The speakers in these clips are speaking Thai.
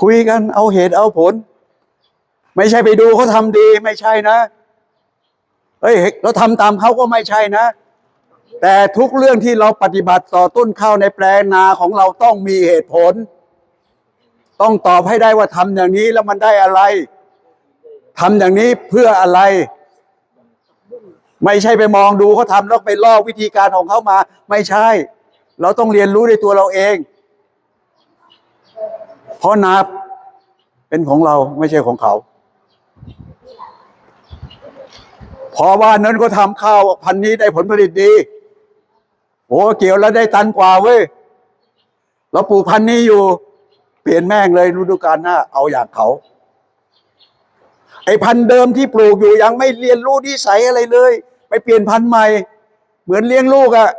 คุยกันเอาเหตุเอาผล ไม่ใช่ไปดูเขาทำดีไม่ใช่นะเฮ้ยเราทำตามเขาก็ไม่ใช่นะ แต่ทุกเรื่องที่เราปฏิบัติต่อต้นข้าวในแปลงนาของเราต้องมีเหตุผล ต้องตอบให้ได้ว่าทำอย่างนี้แล้วมันได้อะไรทำอย่างนี้เพื่ออะไร ไม่ใช่ไปมองดูเขาทำแล้วไปลอกวิธีการของเขามา ไม่ใช่ เราต้องเรียนรู้ในตัวเราเอง เพราะนาเป็นของเราไม่ใช่ของเขา พอว่านั้นก็ทำข้าวพันนี้ได้ผลผลิตดีโอ้เกี่ยวแล้วได้ตันกว่าเว้ยเราปลูกพันนี้อยู่ เปลี่ยนแม่งเลยฤดูกาลหน้า เอาอย่างเขา ไอ้พันธุ์เดิมที่ปลูกอยู่ยังไม่เรียนรู้นิสัยอะไรเลย ไปเปลี่ยนพันธุ์ใหม่ เหมือนเลี้ยงลูกอะ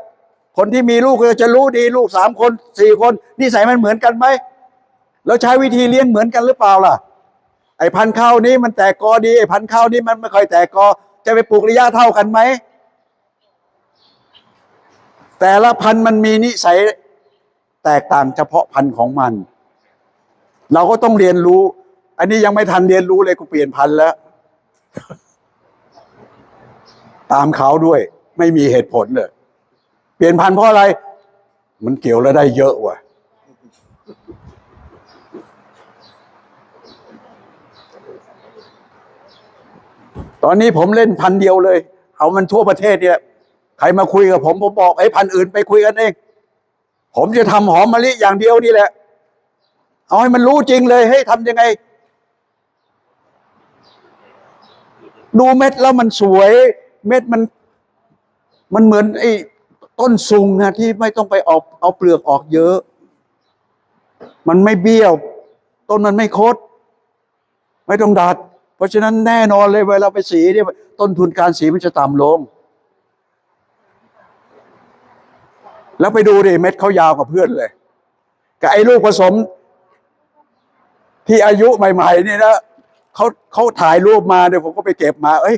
คนที่มีลูกก็จะรู้ดีลูกสามคนสี่คนนิสัยมันเหมือนกันไหมแล้วใช้วิธีเลี้ยงเหมือนกันหรือเปล่าล่ะ ไอ้พันธุ์ข้าวนี้มันแตกกอดีไอ้พันธุ์ข้าวนี้มันไม่ค่อยแตกกอ จะไปปลูกระยะเท่ากันไหมแต่ละพันธุ์มันมีนิสัยแตกต่างเฉพาะพันธุ์ของมัน เราก็ต้องเรียนรู้ อันนี้ยังไม่ทันเรียนรู้เลยกูเปลี่ยนพันธุ์แล้ว ตามเขาด้วย ไม่มีเหตุผลเลย เปลี่ยนพันธุ์เพราะอะไร มันเกี่ยวแล้วได้เยอะว่ะตอนนี้ผมเล่นพันเดียวเลย เอามันทั่วประเทศเนี่ยใครมาคุยกับผมผมบอกไอ้พันอื่นไปคุยกันเอง ผมจะทำหอมมะลิอย่างเดียวนี่แหละ เอาให้มันรู้จริงเลยเฮ้ยทำยังไง ดูเม็ดแล้วมันสวย เม็ดมัน มันเหมือนไอ้ ต้นซุงนะที่ไม่ต้องไปเออกเอาเปลือกออกเยอะ มันไม่เบี้ยว ต้นมันไม่คด ไม่ต้องดัด เพราะฉะนั้นแน่นอนเลยเวลาไปสีเนี่ยต้นทุนการสีมันจะต่ำลง แล้วไปดูดิเม็ดเขายาวกว่าเพื่อนเลยกับไอ้ลูกผสม ที่อายุใหม่ๆนี่นะเขาเขาถ่ายรูปมาเดี๋ยวผมก็ไปเก็บมา เอ้ย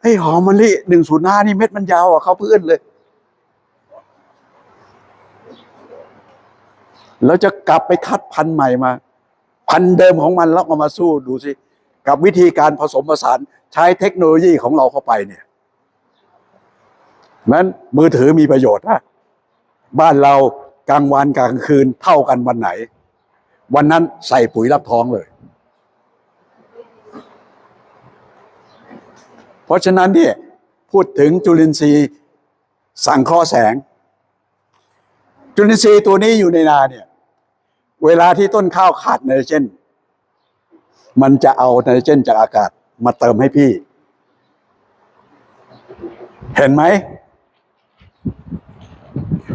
ไอ้ยหอมมะลิหนึ่งศูนย์ห้านี่เม็ดมันยาวอะเขาเพื่อนเลย แล้วจะกลับไปคัดพันธุ์ใหม่มา พันธุ์เดิมของมันแล้วเอามาสู้ดูสิกับวิธีการผสมผสานใช้เทคโนโลยีของเราเข้าไปเนี่ยนั้นมือถือมีประโยชน์นะบ้านเรากลางวันกลางคืนเท่ากันวันไหน วันนั้นใส่ปุ๋ยรับท้องเลย เพราะฉะนั้นเนี่ยพูดถึงจุลินทรีย์สังเคราะห์แสง จุลินทรีย์ตัวนี้อยู่ในนาเนี่ย เวลาที่ต้นข้าวขาดไนโตรเจนมันจะเอาไนโตรเจนจากอากาศมาเติมให้พี่ เห็นไหม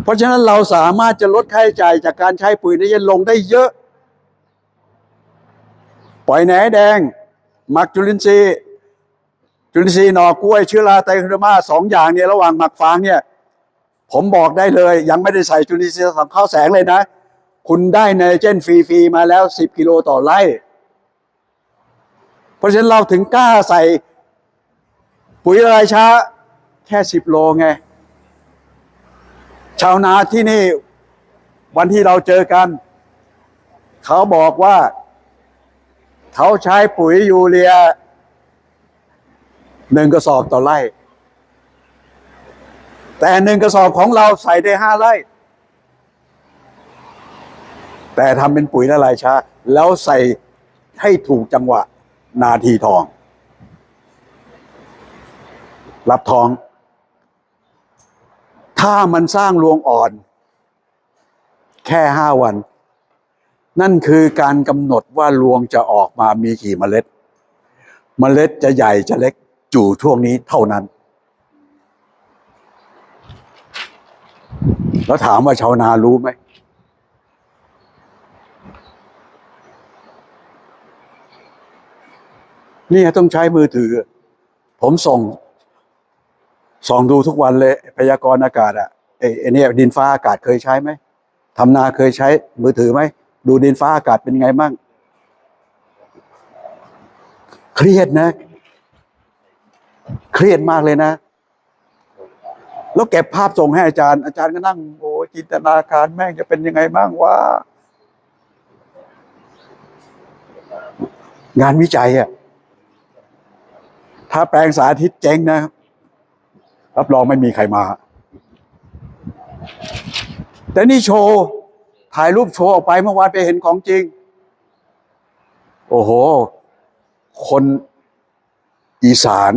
เพราะฉะนั้นเราสามารถจะลดค่าใช้จ่ายจากการใช้ปุ๋ยไนโตรเจนลงได้เยอะ ปล่อยแหนแดงหมักจุลินทรีย์จุลินทรีย์หน่อกล้วยเชื้อราไตรโคเดอร์มาสองอย่างเนี่ยระหว่างหมักฟางเนี่ย ผมบอกได้เลย ยังไม่ได้ใส่จุลินทรีย์สังเคราะห์แสงเลยนะ คุณได้ไนโตรเจนฟรีๆมาแล้ว 10 กิโลต่อไร่ เพราะฉะนั้นเราถึงกล้าใส่ปุ๋ยละลายช้า แค่ 10 โลไง ชาวนาที่นี่วันที่เราเจอกัน เขาบอกว่า เขาใช้ปุ๋ยยูเรียหนึ่งกระสอบต่อไร่ แต่หนึ่งกระสอบของเราใส่ได้ห้าไร่ แต่ทำเป็นปุ๋ยละลายช้า แล้วใส่ให้ถูกจังหวะนาทีทอง รับทอง ถ้ามันสร้างรวงอ่อน แค่ห้าวัน นั่นคือการกำหนดว่ารวงจะออกมามีกี่เมล็ด เมล็ดจะใหญ่จะเล็กจู่ช่วงนี้เท่านั้น แล้วถามว่าชาวนารู้ไหม นี่ต้องใช้มือถือ ผมส่ง ส่องดูทุกวันเลย พยากรณ์อากาศอะไอ้เนี่ยดินฟ้าอากาศเคยใช้ไหมทำนาเคยใช้มือถือไหม ดูดินฟ้าอากาศเป็นไงมั่งเครียดนะ เครียดมากเลยนะ แล้วเก็บภาพส่งให้อาจารย์ อาจารย์ก็นั่งโอ้ยจินตนาการแม่งจะเป็นยังไงบ้างวะงานวิจัยอะถ้าแปลงสาธิตเจ๊งนะ รับรองไม่มีใครมา แต่นี่โชว์ถ่ายรูปโชว์ออกไปเมื่อวานไปเห็นของจริง โอ้โห คนอีสาน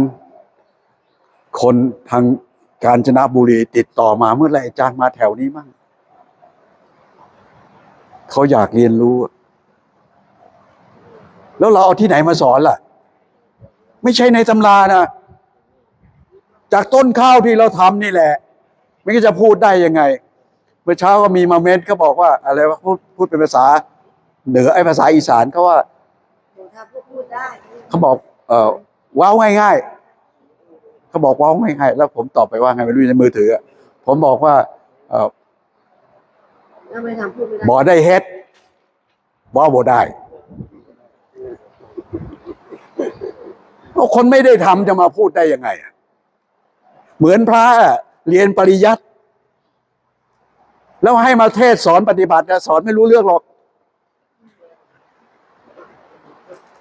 คนทาง กาญจนบุรีติดต่อมาเมื่อไหรอาจารย์มาแถวนี้มั่งเขาอยากเรียนรู้ แล้วเราเอาที่ไหนมาสอนล่ะ ไม่ใช่ในตำรานะ จากต้นข้าวที่เราทำนี่แหละ ไม่ก็จะพูดได้ยังไง เมื่อเช้าก็มีมาเมนต์เขาบอกว่า อะไรวะพูดพูดเป็นภาษา เหนือไอ้ภาษาอีสานเขาว่าหนูถ้าพูดพูดได้เขาบอก เออว้าวง่าย ๆ เขาบอกว้าวง่ายๆแล้วผมตอบไปว่าไงไม่รู้ในมือถืออะผมบอกว่าเออถ้าไม่ทำพูดไม่ได้บอได้เฮ็ดบอบอได้เอาคนไม่ได้ทำจะมาพูดได้ยังไงอะเหมือนพระอะเรียนปริยัติแล้วให้มาเทศสอนปฏิบัตินะสอนไม่รู้เรื่องหรอก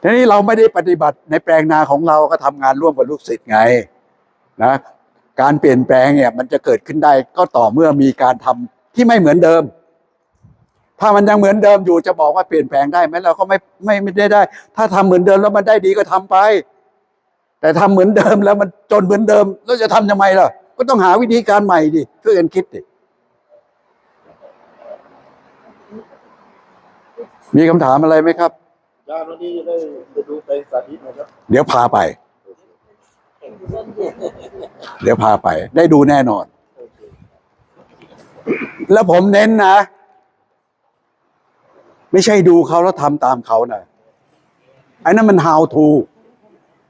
ทีนี้เราไม่ได้ปฏิบัติในแปลงนาของเราก็ทำงานร่วมกับลูกศิษย์ไง นะการเปลี่ยนแปลงเนี่ยมันจะเกิดขึ้นได้ก็ต่อเมื่อมีการทำที่ไม่เหมือนเดิม ถ้ามันยังเหมือนเดิมอยู่จะบอกว่าเปลี่ยนแปลงได้ไหมเราก็ไม่ไม่ไม่ได้ได้ ถ้าทำเหมือนเดิมแล้วมันได้ดีก็ทำไป แต่ทำเหมือนเดิมแล้วมันจนเหมือนเดิมแล้วจะทำทำไมล่ะ ก็ต้องหาวิธีการใหม่ดิช่วยกันคิดดิมีคำถามอะไรไหมครับยานวันนี้จะได้ไปดูไปสาธิตนะครับ เดี๋ยวพาไป เดี๋ยวพาไป ได้ดูแน่นอน แล้วผมเน้นนะ ไม่ใช่ดูเขาแล้วทำตามเขานะไอ้นั่นมัน how to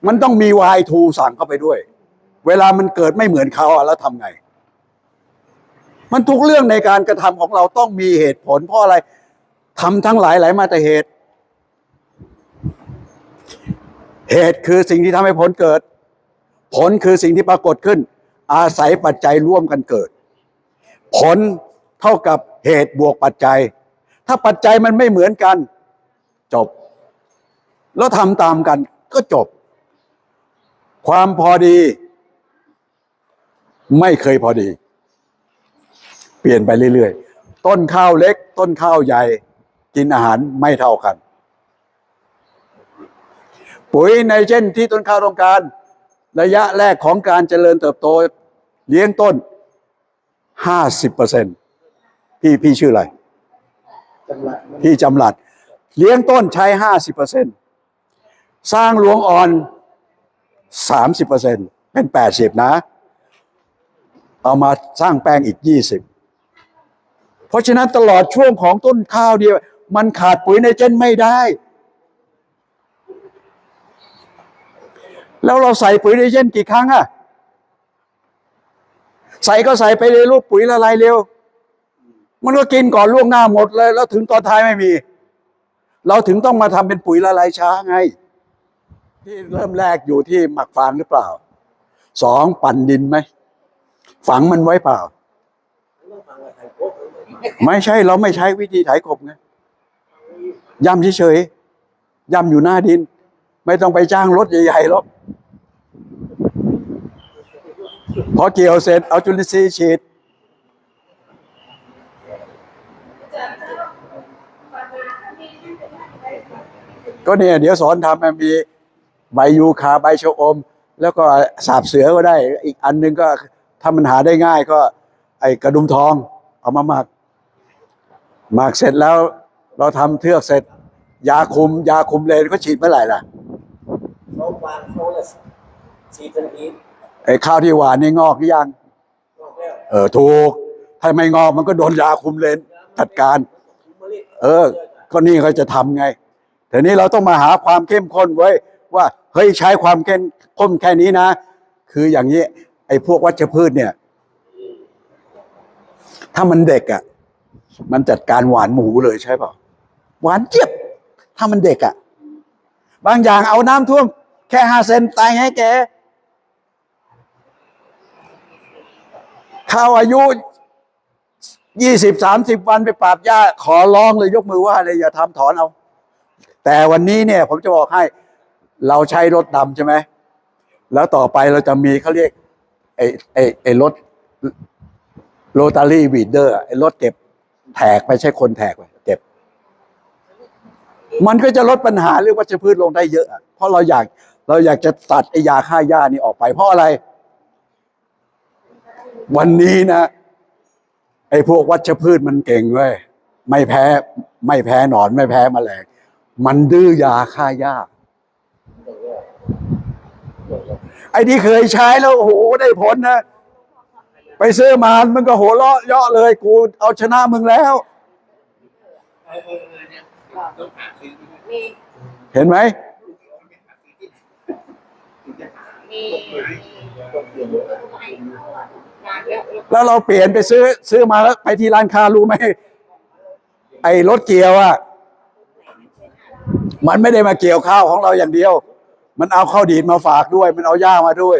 มันต้องมี why to สั่งเข้าไปด้วย เวลามันเกิดไม่เหมือนเขาแล้วทำไง มันทุกเรื่องในการกระทำของเราต้องมีเหตุผลเพราะอะไรทำทั้งหลายหลายมาแต่เหตุ เหตุคือสิ่งที่ทำให้ผลเกิด ผลคือสิ่งที่ปรากฏขึ้น อาศัยปัจจัยร่วมกันเกิด ผลเท่ากับเหตุบวกปัจจัย ถ้าปัจจัยมันไม่เหมือนกัน จบ แล้วทำตามกันก็จบ ความพอดี ไม่เคยพอดี เปลี่ยนไปเรื่อยๆ ต้นข้าวเล็ก ต้นข้าวใหญ่ กินอาหารไม่เท่ากัน ปุ๋ยไนโตรเจนที่ต้นข้าวต้องการ ระยะแรกของการเจริญเติบโตเลี้ยงต้นห้าสิบเปอร์เซ็นพี่พี่ชื่ออะไรจำหลักมันพี่จำหลัด เลี้ยงต้นใช้ห้าสิบเปอร์เซ็นสร้างรวงอ่อนสามสิบเปอร์เซ็นเป็นแปดสิบนะ เอามาสร้างแป้งอีกยี่สิบเพราะฉะนั้นตลอดช่วงของต้นข้าวเดียว มันขาดปุ๋ยไนโตรเจนไม่ได้ แล้วเราใส่ปุ๋ยไนโตรเจนกี่ครั้งอะใส่ก็ใส่ไปเลยลูกปุ๋ยละลายเร็ว มันก็กินก่อนล่วงหน้าหมดเลย แล้วถึงตอนท้ายไม่มี เราถึงต้องมาทำเป็นปุ๋ยละลายช้าไง ที่เริ่มแรกอยู่ที่หมักฟางหรือเปล่าสองปั่นดินไหมฝังมันไว้เปล่าไทยโป๊ะไม่ใช่เราไม่ใช้วิธีไถกบไงย่ำเฉยๆย่ำอยู่หน้าดิน ไม่ต้องไปจ้างรถใหญ่ๆหรอกพอเกี่ยวเสร็จเอาจุลินทรีย์ฉีดก็เนี่ยเดี๋ยวสอนทำมันมีใบยูคาใบชะอม แล้วก็สาบเสือก็ได้ อีกอันหนึงก็ถ้ามันหาได้ง่ายก็ ไอกระดุมทอง เอามาหมัก หมักเสร็จแล้ว เราทำเทือกเสร็จ ยาคุม ยาคุมเลนก็ฉีดเมื่อไหร่ล่ะ วางเขาจะสีทันทีไอ้ข้าวที่หวานนี่งอกหรือยังนอกแล้วเออถูก ถ้าไม่งอกมันก็โดนยาคุมเลนจัดการ มะลิเออ ก็นี่เขาจะทำไงแต่นี้เราต้องมาหาความเข้มข้นไว้ว่าเฮ้ยใช้ความเข้มข้นแค่นี้นะ คืออย่างนี้ ไอ้พวกวัชพืชเนี่ย ถ้ามันเด็กอะ่ะ มันจัดการหวานหมูเลยใช่เปล่าหวานเจี๊ยบ ถ้ามันเด็กอะ่ะ บางอย่างเอาน้ำท่วม แค่ห้าเซนตายให้แกข้าวอายุยี่สิบสามสิบวันไปปราบหญ้าขอร้องเลยยกมือไหว่าเลยอย่าทำถอนเอา แต่วันนี้เนี่ย ผมจะบอกให้ เราใช้รถดำใช่ไหม แล้วต่อไปเราจะมีเขาเรียกไอ้ไอ้ไอ้รถโรตารี่วีดเดอร์ไอ้รถเก็บแถกไม่ใช่คนแถกไปเก็บ มันก็จะลดปัญหาเรื่องวัชพืชลงได้เยอะ เพราะเราอยาก เราอยากจะตัดไอ้ยาฆ่าหญ้านี่ออกไปเพราะอะไร วันนี้นะ ไอ้พวกวัชพืชมันเก่งเว้ยไม่แพ้ ไม่แพ้หนอน ไม่แพ้แมลงมันดื้อยาฆ่าหญ้าไอ้ที่เคยใช้แล้วโอ้โหได้ผลนะไปซื้อมามันก็โหเลาะเยาะเลย กูเอาชนะมึงแล้วเห็นไหม มีต้านเยอะแล้วเราเปลี่ยนไปซื้อซื้อมาแล้วไปที่ร้านค้ารู้ไหมไอ้รถเกี่ยวอะมันไม่ได้มาเกี่ยวข้าวของเราอย่างเดียว มันเอาข้าวดีดมาฝากด้วย มันเอาหญ้ามาด้วย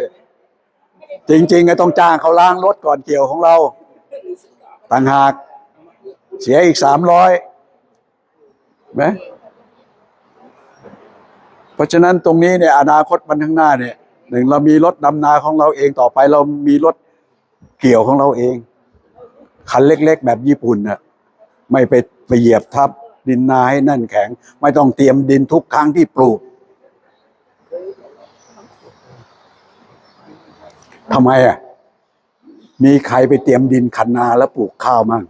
จริงๆก็ต้องจ้างเขาล้างรถก่อนเกี่ยวของเราต่างหาก เสียอีกสามร้อยไหมเพราะฉะนั้นตรงนี้เนี่ยอนาคตมันข้างหน้าเนี่ย หนึ่งเรามีรถดำนาของเราเองต่อไป เรามีรถเกี่ยวของเราเอง คันเล็ก ๆ แบบญี่ปุ่นน่ะไม่ไปไปเหยียบทับดินนาให้แนั่นแข็ง ไม่ต้องเตรียมดินทุกครั้งที่ปลูกทำไมอะ มีใครไปเตรียมดินคันนาแล้วปลูกข้าวมั่ง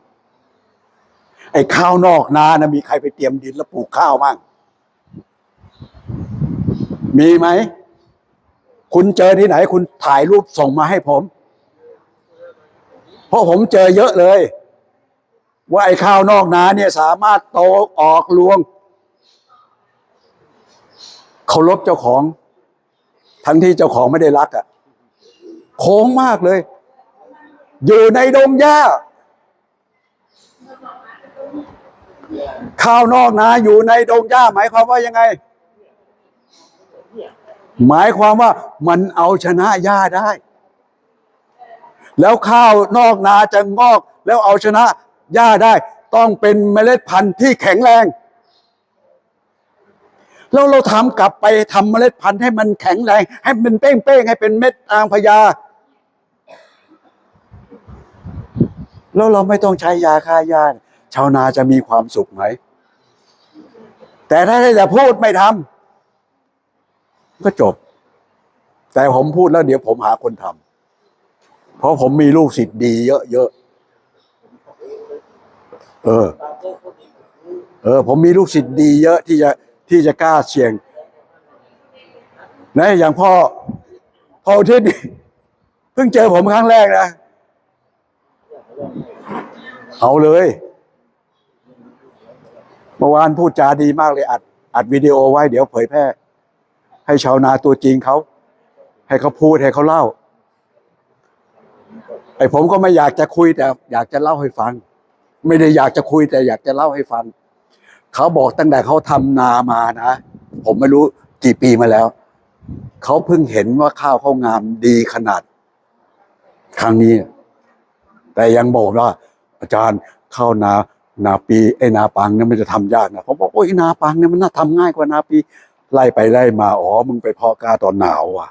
ไอ้ข้าวนอกนานะมีใครไปเตรียมดินแล้วปลูกข้าวมั่งมีไหม คุณเจอที่ไหน คุณถ่ายรูปส่งมาให้ผม เพราะผมเจอเยอะเลย ว่าไอ้ข้าวนอกนาเนี่ยสามารถโตออกรวงเคารพเจ้าของ ทั้งที่เจ้าของไม่ได้รักอะ่ะ โค้งมากเลย อยู่ในดงหญ้าข้าวนอกนาอยู่ในดงหญ้าหมายความว่ายังไง หมายความว่ามันเอาชนะหญ้าได้ แล้วข้าวนอกนาจะงอก แล้วเอาชนะหญ้าได้ ต้องเป็นเมล็ดพันธุ์ที่แข็งแรง แล้วเราทำกลับไปทำเมล็ดพันธุ์ให้มันแข็งแรง ให้มันเป้งๆให้เป็นเม็ดนางพญาแล้วเราไม่ต้องใช้ยาฆ่าหญ้าชาวนาจะมีความสุขไหม แต่ถ้าจะพูดไม่ทำ ก็จบ แต่ผมพูดแล้วเดี๋ยวผมหาคนทำเพราะผมมีลูกศิษย์ดีเยอะๆเออบางเจ้าคนนี้เออ ผมมีลูกศิษย์ดีเยอะที่จะที่จะกล้าเสี่ยงนะอย่างพ่อพ่อทิศนี่เพิ่งเจอผมครั้งแรกนะเอาเลยเมื่อวานพูดจาดีมากเลยอัดอัดวิดีโอไว้เดี๋ยวเผยแพร่ ให้ชาวนาตัวจริงเขา ให้เขาพูดให้เขาเล่า ไอ้ผมก็ไม่อยากจะคุยแต่อยากจะเล่าให้ฟัง ไม่ได้อยากจะคุยแต่อยากจะเล่าให้ฟัง เขาบอกตั้งแต่เขาทำนามานะผมไม่รู้กี่ปีมาแล้ว เขาเพิ่งเห็นว่าข้าวเขางามดีขนาด ครั้งนี้ แต่ยังบอกว่า อาจารย์ข้าวนานาปีไอ้นาปังเนี่ยมันจะทำยากนะผมบอกโอ้ยนาปังเนี่ยมันน่าทำง่ายกว่านาปี ไล่ไปไล่มาอ๋อมึงไปเพาะกล้าตอนหนาวอะ